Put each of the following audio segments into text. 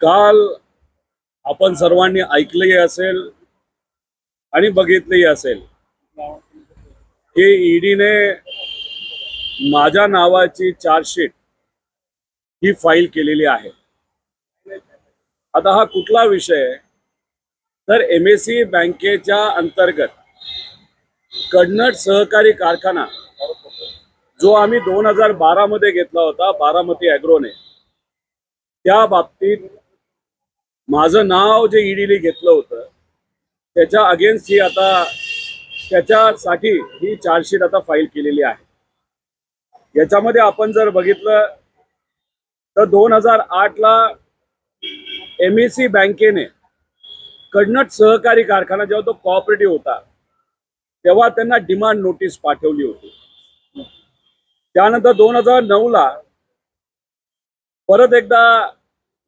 काल आपण सर्वांनी ऐकलंही असेल आणि बघितलंही असेल. की ईडीने माझ्या नावाची चार्जशीट ही फाईल केलेली आहे. आता हा कुठला विषय तर एम एस सी बँकेच्या अंतर्गत कन्नड सहकारी कारखाना जो आम्ही दोन हजार बारा मध्ये घेतला होता बारामती अॅग्रोने त्या बाबतीत माझं नाव जे ईडीने घेतलं होतं त्याच्या अगेन्स्ट ही आता त्याच्यासाठी ही चार्जशीट आता फाईल केलेली आहे. याच्यामध्ये आपण जर बघितलं तर दोन हजार आठला एम ई सी बँकेने कडनट सहकारी कारखाना जेव्हा तो कॉपरेटिव्ह होता तेव्हा त्यांना डिमांड नोटीस पाठवली होती. त्यानंतर दोन हजार नऊला परत एकदा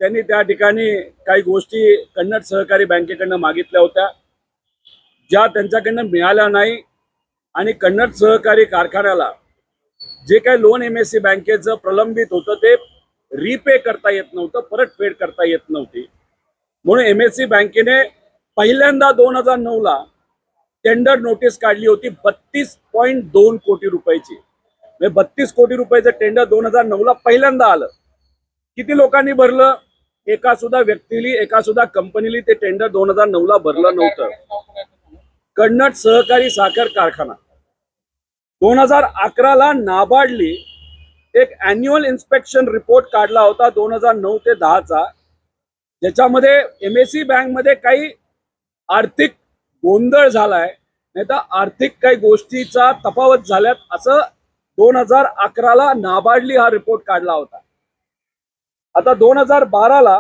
त्यांनी त्या ठिकाणी काही गोष्टी कन्नड सहकारी बँकेकडनं मागितल्या होत्या ज्या त्यांच्याकडनं मिळाल्या नाही. आणि कन्नड सहकारी कारखान्याला जे काही लोन एम एस सी बँकेचं प्रलंबित होतं ते रिपे करता येत नव्हतं परतफेड करता येत नव्हती. म्हणून एम एस सी बँकेने पहिल्यांदा दोन हजार नऊला टेंडर नोटीस काढली होती बत्तीस पॉईंट दोन कोटी रुपयाची. म्हणजे बत्तीस कोटी रुपयाचं टेंडर दोन हजार नऊला पहिल्यांदा आलं. किती लोकांनी भरलं? एका सुद्धा व्यक्तीली एका सुद्धा कंपनीली ते टेंडर दोन हजार नऊ ला भरलं नव्हतं. कन्नड सहकारी साखर कारखाना. दोन हजार अकराला नाबार्डली एक अॅन्युअल इन्स्पेक्शन रिपोर्ट काढला होता दोन हजार नऊ ते दहाचा. ज्याच्यामध्ये एम एस सी बँकमध्ये काही आर्थिक गोंधळ झालाय नाही तर आर्थिक काही गोष्टीचा तफावत झाल्यात असं दोन हजार अकराला नाबार्डली हा रिपोर्ट काढला होता. आता दोन हजार बाराला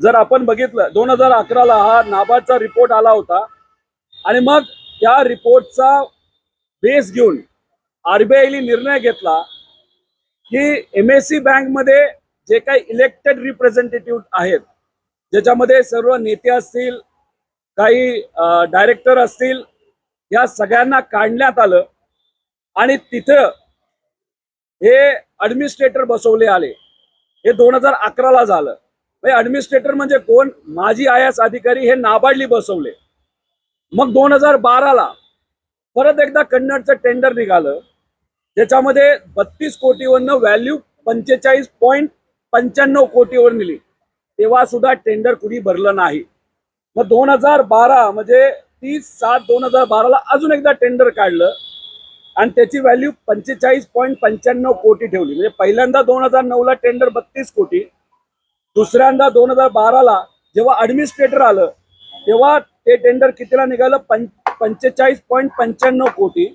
जर आपण बघितलं दोन हजार अकराला हा नाबार्डचा रिपोर्ट आला होता. आणि मग त्या रिपोर्टचा बेस घेऊन आरबीआयने निर्णय घेतला की एम एस सी बँकमध्ये जे काही इलेक्टेड रिप्रेझेंटेटिव्ह आहेत ज्याच्यामध्ये सर्व नेते असतील काही डायरेक्टर असतील या सगळ्यांना काढण्यात आलं. आणि तिथं हे ॲडमिनिस्ट्रेटर बसवले आले. हे दोन हजार अकराला झालं. ऍडमिनिस्ट्रेटर म्हणजे कोण? माजी आय एस अधिकारी हे नाबार्डली बसवले. मग दोन हजार बाराला परत एकदा कन्नडचं टेंडर निघालं. ज्याच्यामध्ये बत्तीस कोटीवरनं व्हॅल्यू पंचेचाळीस पॉईंट पंच्याण्णव कोटीवर नेली तेव्हा सुद्धा टेंडर कुणी भरलं नाही. मग दोन हजार बारा म्हणजे तीस सात दोन हजार बाराला अजून एकदा टेंडर काढलं. आणि त्याची व्हॅल्यू पंचेचाळीस पॉईंट पंच्याण्णव कोटी ठेवली. म्हणजे पहिल्यांदा दोन हजार नऊला टेंडर बत्तीस कोटी. दुसऱ्यांदा दोन हजार बाराला जेव्हा ॲडमिनिस्ट्रेटर आलं तेव्हा ते टेंडर कितीला निघालं? पं पंचेचाळीस पॉईंट पंच्याण्णव कोटी.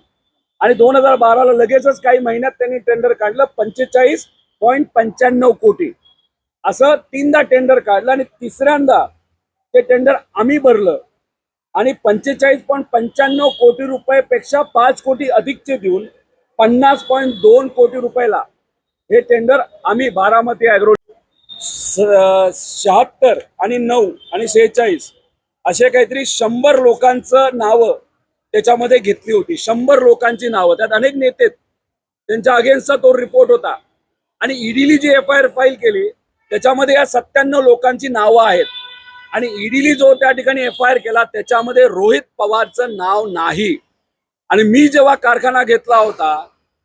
आणि दोन हजार बाराला लगेचच काही महिन्यात त्यांनी टेंडर काढलं पंचेचाळीस पॉईंट पंच्याण्णव कोटी. असं तीनदा टेंडर काढलं आणि तिसऱ्यांदा ते टेंडर आम्ही भरलं. आणि पंचेचाळीस पॉईंट पंच्याण्णव कोटी रुपयेपेक्षा पाच कोटी अधिकचे देऊन पन्नास पॉईंट दोन कोटी रुपयाला हे टेंडर आम्ही बारामती ॲग्रो शहात्तर आणि नऊ आणि शेहेचाळीस असे काहीतरी शंभर लोकांचं नावं त्याच्यामध्ये घेतली होती. शंभर लोकांची नावं. त्यात अनेक नेते त्यांच्या अगेन्स्टचा तो रिपोर्ट होता. आणि ईडीली जी एफ आय आर फाईल केली त्याच्यामध्ये या सत्त्याण्णव लोकांची नावं आहेत. आणि ईडीने जो त्या ठिकाणी एफ आय आर केला त्याच्यामध्ये रोहित पवारचं नाव नाही. आणि मी जेव्हा कारखाना घेतला होता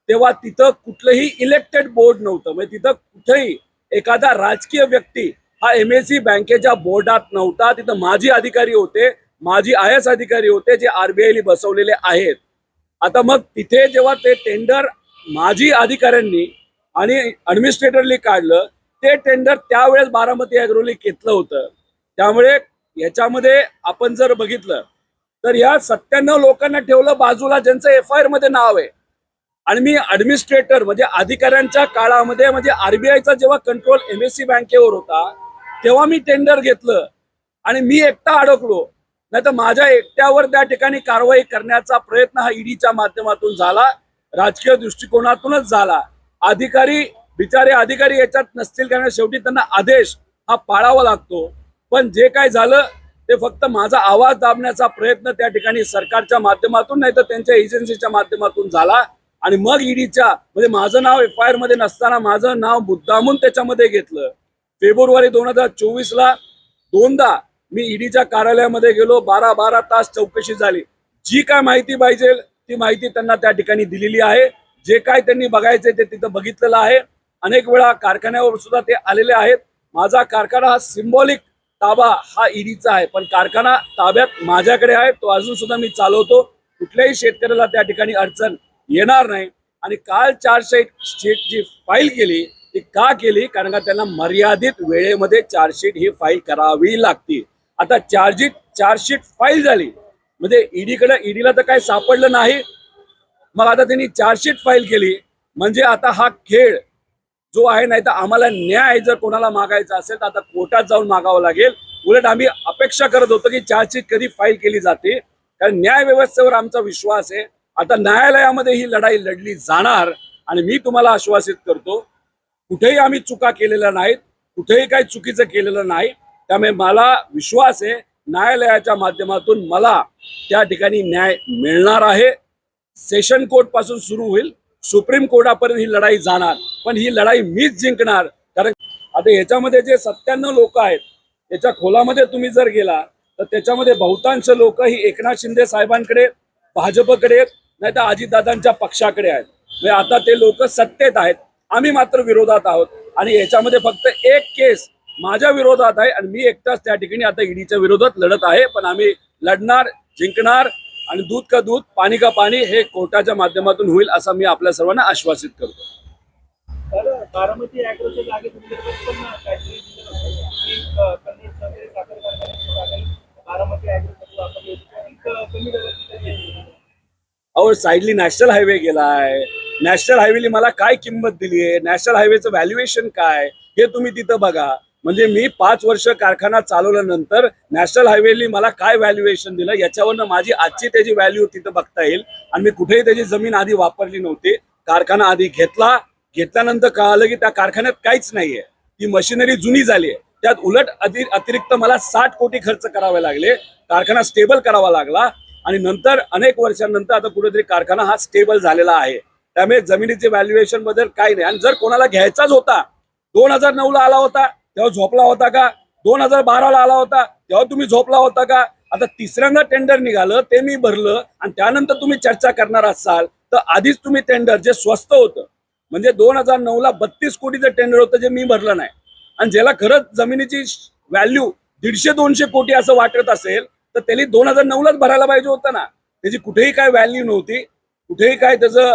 तेव्हा तिथं कुठलंही इलेक्टेड बोर्ड नव्हतं. म्हणजे तिथं कुठेही एखादा राजकीय व्यक्ती हा एम एस सी बँकेच्या बोर्डात नव्हता. तिथं माजी अधिकारी होते माजी आय एस अधिकारी होते जे आरबीआयने बसवलेले आहेत. आता मग तिथे जेव्हा ते टेंडर माजी अधिकाऱ्यांनी आणि ॲडमिनिस्ट्रेटरनी काढलं ते टेंडर त्यावेळेस बारामती अॅग्रोली घेतलं होतं. त्यामुळे याच्यामध्ये आपण जर बघितलं तर या सत्त्याण्णव लोकांना ठेवलं बाजूला ज्यांचं एफ आय आरमध्ये नाव आहे. आणि मी ऍडमिनिस्ट्रेटर म्हणजे अधिकाऱ्यांच्या काळामध्ये म्हणजे आरबीआयचा जेव्हा कंट्रोल एम एस सी बँकेवर होता तेव्हा मी टेंडर घेतलं. आणि मी एकटा अडकलो. नाही तर माझ्या एकट्यावर त्या ठिकाणी कारवाई करण्याचा प्रयत्न हा ईडीच्या माध्यमातून झाला. राजकीय दृष्टिकोनातूनच झाला. अधिकारी बिचारे अधिकारी याच्यात नसतील कारण शेवटी त्यांना आदेश हा पाळावा लागतो. पण जे काय झालं ते फक्त माझा आवाज दाबण्याचा प्रयत्न त्या ठिकाणी सरकारच्या माध्यमातून नाही तर त्यांच्या एजन्सीच्या माध्यमातून झाला. आणि मग ईडीच्या म्हणजे माझं नाव एफ आय आरमध्ये नसताना माझं नाव मुद्दामून त्याच्यामध्ये घेतलं. फेब्रुवारी दोन हजार चोवीस ला दोनदा मी ईडीच्या कार्यालयामध्ये गेलो. बारा बारा तास चौकशी झाली. जी काय माहिती पाहिजे ती माहिती त्यांना त्या ठिकाणी दिलेली आहे. जे काय त्यांनी बघायचे ते तिथं बघितलेलं आहे. अनेक वेळा कारखान्यावर सुद्धा ते आलेले आहेत. माझा कारखाना हा सिम्बॉलिक ताबा हा ईडीचा आहे. पण कारखाना ताब्यात माझ्याकडे आहे तो अजून सुद्धा मी चालवतो. कुठल्याही शेतकऱ्याला त्या ठिकाणी अडचण येणार नाही. आणि काल चार्जशीट शीट जी फाईल केली ती का केली? कारण का त्यांना मर्यादित वेळेमध्ये चार्जशीट ही फाईल करावी लागते. आता चार्जशीट चार्जशीट फाईल झाली. म्हणजे ईडीकडे ईडीला तर काही सापडलं नाही. मग आता त्यांनी चार्जशीट फाईल केली. म्हणजे आता हा खेळ जो आहे नाही तर आम्हाला न्याय जर कोणाला मागायचा असेल तर आता कोर्टात जाऊन मागावं लागेल. उलट आम्ही अपेक्षा करत होतो की चार्जशीट कधी फाईल केली जाते. कारण न्याय व्यवस्थेवर आमचा विश्वास आहे. आता न्यायालयामध्ये ही लढाई लढली जाणार आणि मी तुम्हाला आश्वासित करतो कुठेही आम्ही चुका केलेल्या नाहीत कुठेही काही चुकीचं केलेलं नाही. त्यामुळे मला विश्वास आहे न्यायालयाच्या माध्यमातून मला त्या ठिकाणी न्याय मिळणार आहे. सेशन कोर्टपासून सुरू होईल. सुप्रीम कोर्टापर्यंत ही लढाई जाणार पण ही लढाई मीच जिंकणार. कारण आता याच्यामध्ये जे सत्त्याण्णव लोक आहेत याच्या खोलामध्ये तुम्ही जर गेला तर त्याच्यामध्ये बहुतांश लोक ही एकनाथ शिंदे साहेबांकडे भाजपकडे नाही तर अजितदादांच्या पक्षाकडे आहेत. म्हणजे आता ते लोक सत्तेत आहेत. आम्ही मात्र विरोधात आहोत. आणि याच्यामध्ये फक्त एक केस माझ्या विरोधात आहे आणि मी एकटाच त्या ठिकाणी आता ईडीच्या विरोधात लढत आहे. पण आम्ही लढणार जिंकणार आणि दूध का दूध पाणी का पाणी हे कोर्टाच्या माध्यमातून होईल असं मी आपल्या सर्वांना आश्वासित करतो. अहो साईडली नॅशनल हायवे गेलाय. नॅशनल हायवेली मला काय किंमत दिली आहे नॅशनल हायवेचं व्हॅल्युएशन काय? हे तुम्ही तिथं बघा. म्हणजे मी पाच वर्ष कारखाना चालवल्यानंतर नॅशनल हायवेली मला काय व्हॅल्युएशन दिलं याच्यावरनं माझी आजची त्याची व्हॅल्यू तिथं बघता येईल. आणि मी कुठेही त्याची जमीन आधी वापरली नव्हती. कारखाना आधी घेतला. घेतल्यानंतर कळालं की त्या कारखान्यात काहीच नाहीये. ती मशिनरी जुनी झाली आहे. त्यात उलट अति अतिरिक्त मला साठ कोटी खर्च करावे लागले. कारखाना स्टेबल करावा लागला. आणि नंतर अनेक वर्षांनंतर आता कुठेतरी कारखाना हा स्टेबल झालेला आहे. त्यामुळे जमिनीचे व्हॅल्युएशनबद्दल काही नाही. आणि जर कोणाला घ्यायचाच होता दोन हजार नऊ ला आला होता तेव्हा झोपला होता का? दोन हजार बाराला आला होता. तेव्हा तुम्ही झोपला होता का? आता तिसऱ्यांदा टेंडर निघालं ते मी भरलं आणि त्यानंतर तुम्ही चर्चा करणार असाल तर आधीच तुम्ही टेंडर जे स्वस्त होतं म्हणजे दोन हजार नऊ ला बत्तीस कोटीचं टेंडर होतं जे मी भरलं नाही. आणि ज्याला खरंच जमिनीची व्हॅल्यू दीडशे दोनशे कोटी असं वाटत असेल तर त्यांनी दोन हजार नऊलाच भरायला पाहिजे होतं ना. त्याची कुठेही काय व्हॅल्यू नव्हती कुठेही काय त्याचं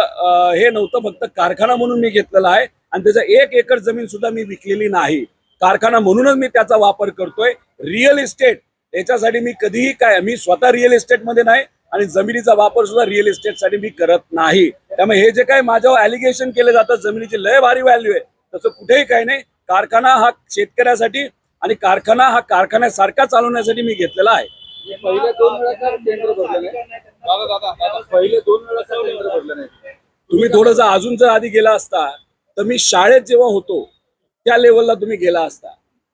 हे नव्हतं फक्त कारखाना म्हणून मी घेतलेला आहे आणि त्याचं एक एकर जमीन सुद्धा मी विकलेली नाही. कारखाना म्हणूनच मी त्याचा वापर करतोय. रिअल इस्टेट याच्यासाठी मी कधीही काय मी स्वतः रिअल इस्टेटमध्ये नाही आणि जमिनीचा वापर सुद्धा रिअल इस्टेटसाठी मी करत नाही. त्यामुळे हे जे काही माझ्यावर ॲलिगेशन केले जातात जमिनीची लय भारी व्हॅल्यू आहे. तसं कुठेही काही नाही. कारखाना हा शेतकऱ्यासाठी आणि कारखाना हा कारखान्यासारखा चालवण्यासाठी मी घेतलेला आहे. पहिले दोन वेळा का टेंडर भरलं नाही दादा दादा दादा पहिले दोन वेळा का टेंडर भरलं नाही तुम्ही थोडंसं अजून जर आधी गेला असता तर मी शाळेत जेव्हा होतो त्या लेवलला तुम्ही गेला असता.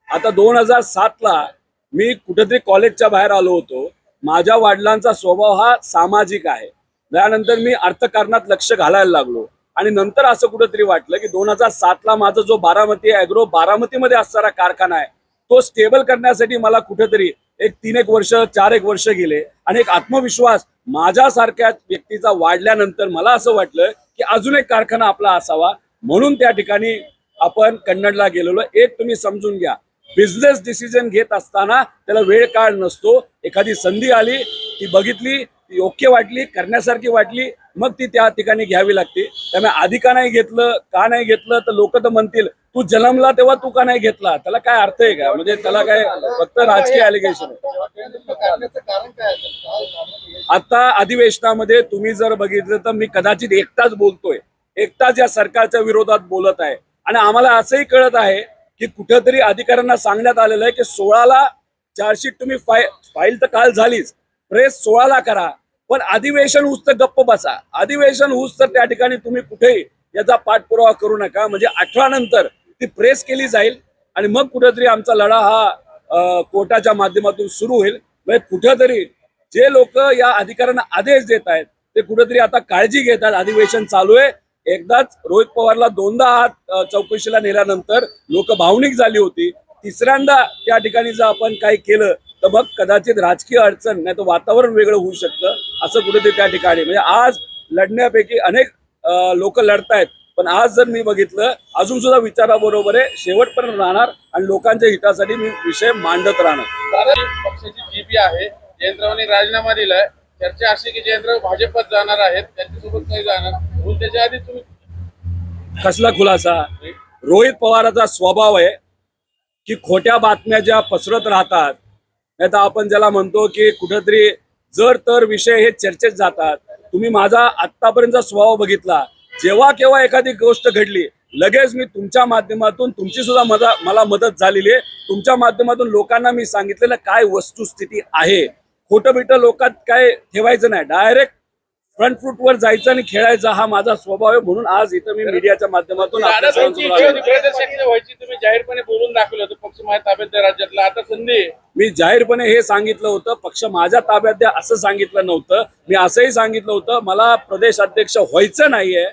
आता दोन हजार सातला मी कुठेतरी कॉलेजच्या बाहेर आलो होतो. माझ्या वडिलांचा स्वभाव हा सामाजिक आहे. त्यानंतर मी अर्थकारणात लक्ष घालायला लागलो. आणि नंतर असं कुठेतरी वाटलं की दोन हजार सातला माझा जो बारामती अॅग्रो बारामतीमध्ये असणारा कारखाना आहे तो स्टेबल करण्यासाठी मला कुठेतरी एक तीन एक वर्ष चार एक वर्ष गेले. आणि एक आत्मविश्वास माझ्यासारख्या व्यक्तीचा वाढल्यानंतर मला असं वाटलं की अजून एक कारखाना आपला असावा. म्हणून त्या ठिकाणी आपण कन्नडला गेलेलो एक तुम्ही समजून घ्या. बिझनेस डिसिजन घेत असताना त्याला वेळ काळ नसतो. एखादी संधी आली ती बघितली ती योग्य वाटली करण्यासारखी वाटली मग ती त्या ठिकाणी घ्यावी लागते. त्यामुळे आधी का नाही घेतलं का नाही घेतलं तर लोक तर म्हणतील तू जन्मला तेव्हा तू का नाही घेतला? त्याला काय अर्थ आहे का? म्हणजे त्याला काय फक्त राजकीय अलिगेशन आता अधिवेशनामध्ये तुम्ही जर बघितलं तर मी कदाचित एकटाच बोलतोय. एकटाच या सरकारच्या विरोधात बोलत आहे. आणि आम्हाला असंही कळत आहे की कुठंतरी अधिकाऱ्यांना सांगण्यात आलेलं आहे की सोळाला चार्जशीट तुम्ही फाय फाईल तर काल झालीच. प्रेस सोळाला करा. पण अधिवेशन उच तर गप्प बसा. अधिवेशन उच तर त्या ठिकाणी तुम्ही कुठेही याचा पाठपुरावा करू नका. म्हणजे अठरा नंतर ती प्रेस केली जाईल आणि मग कुठेतरी आमचा लढा हा कोर्टाच्या माध्यमातून सुरू होईल. म्हणजे कुठेतरी जे लोक या अधिकाऱ्यांना आदेश देत आहेत ते कुठेतरी आता काळजी घेतात. अधिवेशन चालू आहे. एकदाच रोहित पवारला दोनदा हात चौकशीला नेल्यानंतर लोक भावनिक झाली होती. तिसऱ्यांदा त्या ठिकाणी जर आपण काही केलं तर मग कदाचित राजकीय अडचण नाही तर वातावरण वेगळं होऊ शकतं असं कुठेतरी त्या ठिकाणी. म्हणजे आज लढण्यापैकी अनेक लोक लढतायत पण आज जर मी बघितलं अजून सुद्धा विचाराबरोबर आहे शेवटपर्यंत राहणार आणि लोकांच्या हितासाठी मी विषय मांडत राहणार. पक्षाची जीपी आहे जयंतरावांनी राजीनामा दिलाय. चर्चा अशी की जयंतराव भाजपात जाणार आहेत त्यांच्यासोबत काही जाणार. म्हणून त्याच्या आधी तुम्ही कसला खुलासा? रोहित पवाराचा स्वभाव आहे की खोट्या बातम्या ज्या पसरत राहतात नाही तर आपण ज्याला म्हणतो की कुठंतरी जर तर विषय हे चर्चेत जातात. तुम्ही माझा आतापर्यंत स्वभाव बघितला. जेव्हा केव्हा एखादी गोष्ट घडली लगेच मी तुमच्या माध्यमातून तुमची सुद्धा मदा मला मदत झालेली आहे. तुमच्या माध्यमातून लोकांना मी सांगितलेलं काय वस्तुस्थिती आहे? खोटं बिटं लोकात काय ठेवायचं नाही. डायरेक्ट फ्रंट फूट वर जायचं आणि खेळायचा हा माझा स्वभाव आहे म्हणून आज इथं मी मीडियाच्या माध्यमातून तुम्ही जाहीरपणे बोलून दाखवलं होतं पक्ष माझ्या ताब्यात द्या राज्यातला. आता संधी. मी जाहीरपणे हे सांगितलं होतं पक्ष माझ्या ताब्यात द्या असं सांगितलं नव्हतं. मी असंही सांगितलं होतं मला प्रदेश अध्यक्ष व्हायचं नाहीये.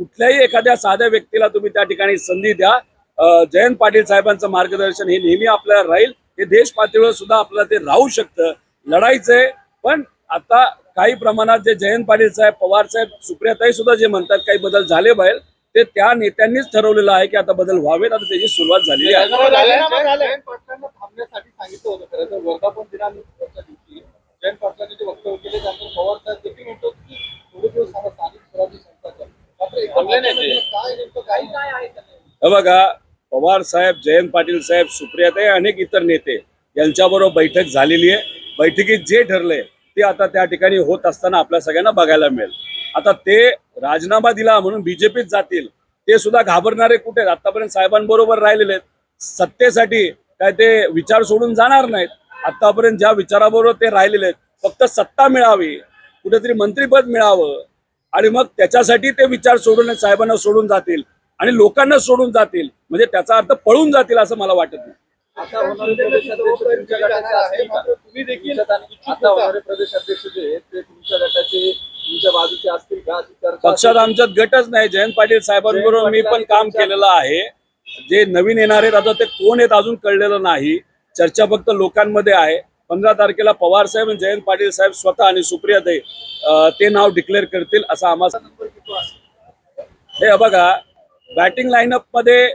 कुठल्याही एखाद्या साध्या व्यक्तीला तुम्ही त्या ठिकाणी संधी द्या. जयंत पाटील साहेबांचं मार्गदर्शन हे नेहमी आपल्याला राहील. हे देश पातळीवर सुद्धा आपल्याला ते राहू शकतं. लढायचंय पण आता काही प्रमाणात जे जयंत पाटील साहेब पवार साहेब सुप्रियाताई सुद्धा जे म्हणतात काही बदल झाले बाहेर ते त्या नेत्यांनीच ठरवलेलं आहे की आता बदल व्हावेत. आता त्याची सुरुवात झालेली आहे. बघा पवार साहेब जयंत पाटील साहेब सुप्रियाताई अनेक इतर नेते यांच्याबरोबर बैठक झालेली आहे. बैठकीत जे ठरलंय ते आता त्या ठिकाणी होत असताना आपल्या सगळ्यांना बघायला मिळेल. आता ते राजीनामा दिला म्हणून बीजेपीत जातील ते सुद्धा घाबरणारे कुठे आतापर्यंत साहेबांबरोबर राहिलेले आहेत. सत्तेसाठी काय ते विचार सोडून जाणार नाहीत. आतापर्यंत ज्या विचाराबरोबर ते राहिलेले आहेत फक्त सत्ता मिळावी कुठेतरी मंत्रीपद मिळावं आणि मग त्याच्यासाठी ते विचार सोडून साहेबांना सोडून जातील आणि लोकांना सोडून जातील. म्हणजे त्याचा अर्थ पळून जातील असं मला वाटत नाही. आता होणारे प्रदेशाध्यक्ष तुमच्या गटाचे असतील का? तुम्ही देखील आता होणारे प्रदेशाध्यक्ष जे आहेत ते तुमच्या गटाचे तुमच्या बाजूचे असतील का? अशी चर्चा पक्षात आमच्यात गटच नाही. जयंत पाटील साहेबांबरोबर मी पण काम केलेलं आहे. जे नवीन येणारे आहेत आता ते कोण आहेत अजून कळलेलं नाही. चर्चा फक्त लोकांमध्ये आहे. पंधरा तारखेला पवार साहेब आणि जयंत पाटील साहेब स्वतः आणि सुप्रियाताई अं, ते नाव डिक्लेअर करतील असं आम्हाला हे बघा बॅटिंग लाईनअपमध्ये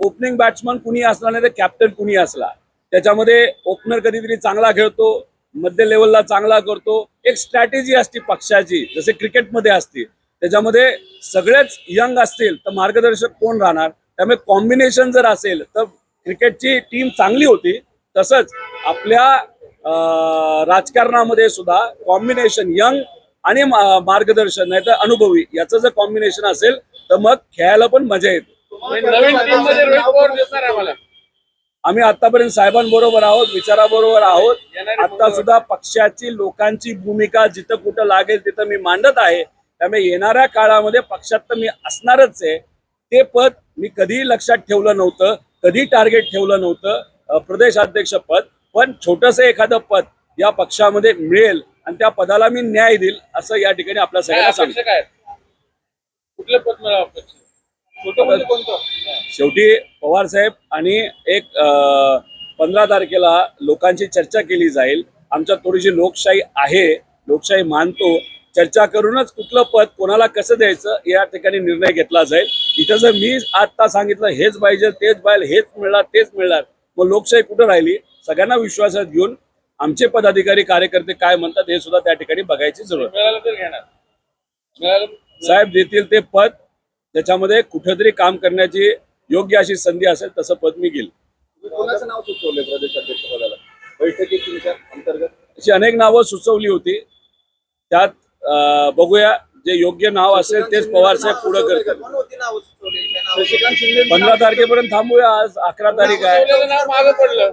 ओपनिंग बॅट्समन कुणी असला नाही तर कॅप्टन कुणी असला. त्याच्यामध्ये ओपनर कधीतरी चांगला खेळतो मध्य लेवलला चांगला करतो. एक स्ट्रॅटेजी असते पक्षाची जसे क्रिकेटमध्ये असते. त्याच्यामध्ये सगळेच यंग असतील तर मार्गदर्शक कोण राहणार? त्यामुळे कॉम्बिनेशन जर असेल तर क्रिकेटची टीम चांगली होती. तसंच आपल्या राजकारणामध्ये सुद्धा कॉम्बिनेशन यंग आणि मार्गदर्शन नाही तर अनुभवी याचं जर कॉम्बिनेशन असेल तर मग खेळायला पण मजा येते. नवीन टीममध्ये रोहित पवार दिसणार आहे आम्हाला आम्ही आतापर्यंत साहेबांबरोबर आहोत विचाराबरोबर आहोत. आता सुद्धा पक्षाची लोकांची भूमिका जिथं कुठं लागेल तिथं मी मांडत आहे. त्यामुळे येणाऱ्या काळामध्ये पक्षात तर मी असणारच आहे. ते पद मी कधीही लक्षात ठेवलं नव्हतं कधी टार्गेट ठेवलं नव्हतं प्रदेशाध्यक्ष पद. पण छोटस एखादं पद या पक्षामध्ये मिळेल आणि त्या पदाला मी न्याय देईल असं या ठिकाणी आपल्या सगळ्यांना सांगतो अपेक्षा काय आहेत? कुठलं पद मिळावं अपेक्षा छोटं म्हणजे कोणतं शेवटी पवार साहेब आणि एक पंधरा तारखेला लोकांची चर्चा केली जाईल. आमच्यात थोडीशी लोकशाही आहे लोकशाही मानतो. चर्चा करूनच कुठलं पद कोणाला कसं द्यायचं या ठिकाणी निर्णय घेतला जाईल. इथं जर मी आता सांगितलं हेच पाहिजे तेच पाहिजे हेच मिळणार तेच मिळणार. मग लोकशाही कुठं राहिली? सगळ्यांना विश्वासात घेऊन आमचे पदाधिकारी कार्यकर्ते काय म्हणतात हे सुद्धा त्या ठिकाणी बघायची जरूर साहेब देतील ते पद त्याच्यामध्ये कुठेतरी काम करण्याची योग्य अशी संधी असेल तसं पद मी घेईल. कोणाचं नाव सुचवलंय प्रदेशाध्यक्ष पदाला? बैठकीत तुमच्या अंतर्गत? अशी अनेक नावं सुचवली होती. त्यात बघूया जे योग्य नाव असेल तेच पवार साहेब पुढे करतील. सुचवली? पंधरा तारखेपर्यंत थांबूया आज अकरा तारीख आहे. मागं पडलं.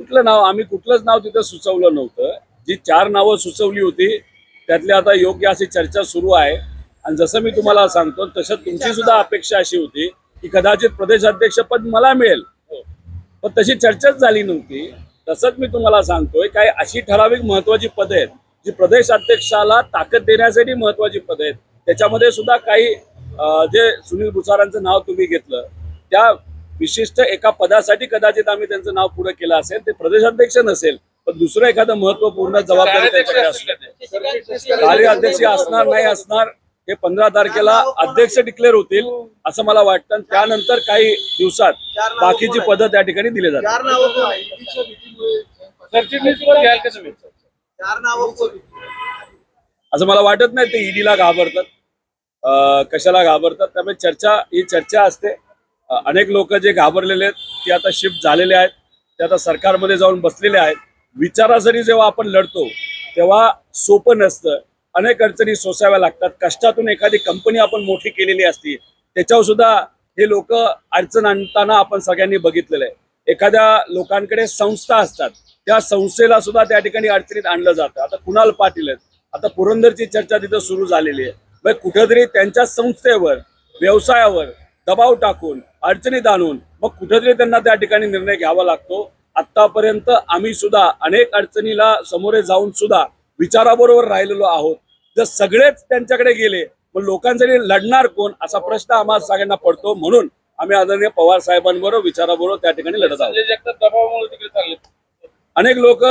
कुठलं नाव? आम्ही कुठलंच नाव तिथं सुचवलं नव्हतं. जी चार नावं सुचवली होती त्यातली आता योग्य अशी चर्चा सुरू आहे. आणि जसं मी तुम्हाला सांगतो तसं तुमची सुद्धा अपेक्षा अशी होती की कदाचित प्रदेशाध्यक्ष पद मला मिळेल. पण तशी चर्चाच झाली नव्हती. तसंच मी तुम्हाला सांगतोय काही अशी ठराविक महत्वाची पदं आहेत जी प्रदेश अध्यक्षाला ताकद देण्यासाठी महत्वाची पद आहेत. त्याच्यामध्ये सुद्धा काही जे सुनील भुसारांचं नाव तुम्ही घेतलं त्या विशिष्ट एका पदासाठी कदाचित आम्ही त्यांचं नाव पुढे केलं असेल ते प्रदेशाध्यक्ष नसेल. पण दुसरं एखादं महत्त्वपूर्ण जबाबदारी त्यांच्याकडे असते? कार्याध्यक्ष असणार नाही असणार हे पंधरा तारखेला अध्यक्ष डिक्लेअर होतील असं मला वाटतं. आणि त्यानंतर काही दिवसात बाकीची पदं त्या ठिकाणी दिली जातात. असं मला वाटत नाही ते ईडीला घाबरतात. अं, कशाला घाबरतात? त्यामुळे चर्चा ही चर्चा असते. अनेक लोक जे घाबरलेले आहेत ते आता शिफ्ट झालेले आहेत. ते आता सरकारमध्ये जाऊन बसलेले आहेत. विचारासाठी जेव्हा आपण लढतो तेव्हा सोपं नसतं. अनेक अडचणी सोसाव्या लागतात. कष्टातून एखादी कंपनी आपण मोठी केलेली असती त्याच्यावर सुद्धा हे लोक अडचण आणताना आपण सगळ्यांनी बघितलेलं आहे. एखाद्या लोकांकडे संस्था असतात त्या संस्थेला सुद्धा त्या ठिकाणी अडचणीत आणलं जातं. आता कुणाल पाटील आहेत. आता पुरंदरची चर्चा तिथं सुरू झालेली आहे. मग कुठेतरी त्यांच्या संस्थेवर व्यवसायावर दबाव टाकून अडचणीत आणून मग कुठेतरी त्यांना त्या ठिकाणी निर्णय घ्यावा लागतो. आतापर्यंत आम्ही सुद्धा अनेक अडचणीला समोरे जाऊन सुद्धा विचाराबरोबर राहिलेलो आहोत. जर सगळेच त्यांच्याकडे गेले मग लोकांसाठी लढणार कोण? असा प्रश्न आम्हाला सगळ्यांना पडतो. म्हणून आम्ही आदरणीय पवार साहेबांबरोबर विचाराबरोबर त्या ठिकाणी लढत आहोत. अनेक लोक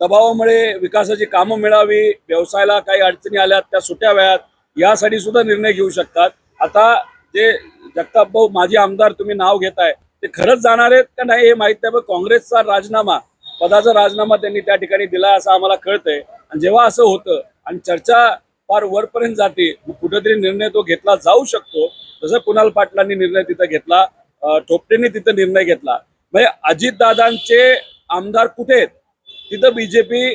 दबावामुळे विकासाची कामं मिळावी व्यवसायाला काही अडचणी आल्यात त्या सुट्याव्यात यासाठी सुद्धा निर्णय घेऊ शकतात. आता जे जगताप भाऊ माजी आमदार तुम्ही नाव घेताय ते खरंच जाणार आहेत का नाही हे माहीत नाही पण काँग्रेसचा राजीनामा पदाचा राजीनामा त्यांनी त्या ठिकाणी दिला असं आम्हाला कळतंय. आणि जेव्हा असं होतं आणि चर्चा फार वरपर्यंत जाते कुठेतरी निर्णय तो घेतला जाऊ शकतो. जसं कुणाल पाटलांनी निर्णय तिथं घेतला ठोपटेंनी तिथं निर्णय घेतला. म्हणजे अजितदादांचे आमदार कुठे आहेत? तिथं बीजेपी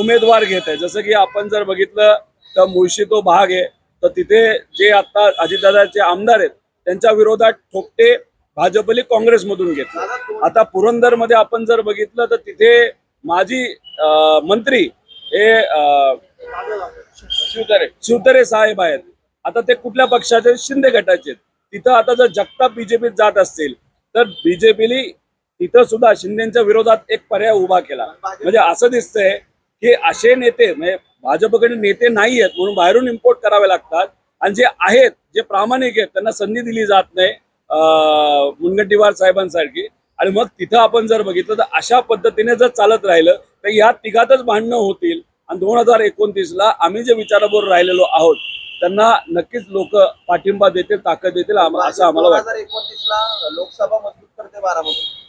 उमेदवार घेत आहे. जसं की आपण जर बघितलं तर मुळशी तो भाग आहे. तर तिथे जे आता अजितदादाचे आमदार आहेत त्यांच्या विरोधात ठोपटे भाजपली काँग्रेसमधून घेतलं. आता पुरंदरमध्ये आपण जर बघितलं तर तिथे माजी मंत्री हे शिवतारे. शिवतरे साहेब आहेत. आता ते कुठल्या पक्षाचे? शिंदे गटाचे आहेत. तिथं आता जर जगताप बीजेपीत जात असतील तर बीजेपीने तिथं सुद्धा शिंदेच्या विरोधात एक पर्याय उभा केला. म्हणजे असं दिसतंय की असे नेते म्हणजे भाजपकडे नेते नाही आहेत म्हणून बाहेरून इम्पोर्ट करावे लागतात. आणि जे आहेत जे प्रामाणिक आहेत त्यांना संधी दिली जात नाही. मुनगंटीवार साहेबांसारखी. आणि मग तिथं आपण जर बघितलं तर अशा पद्धतीने जर चालत राहिलं तर या तिघातच भांडणं होतील. आणि दोन हजार एकोणतीसला आम्ही जे विचाराबरोबर राहिलेलो आहोत त्यांना नक्कीच लोक पाठिंबा देतील ताकद देतील असं आम्हाला वाटतं. लोकसभा मजबूत करते बारामती.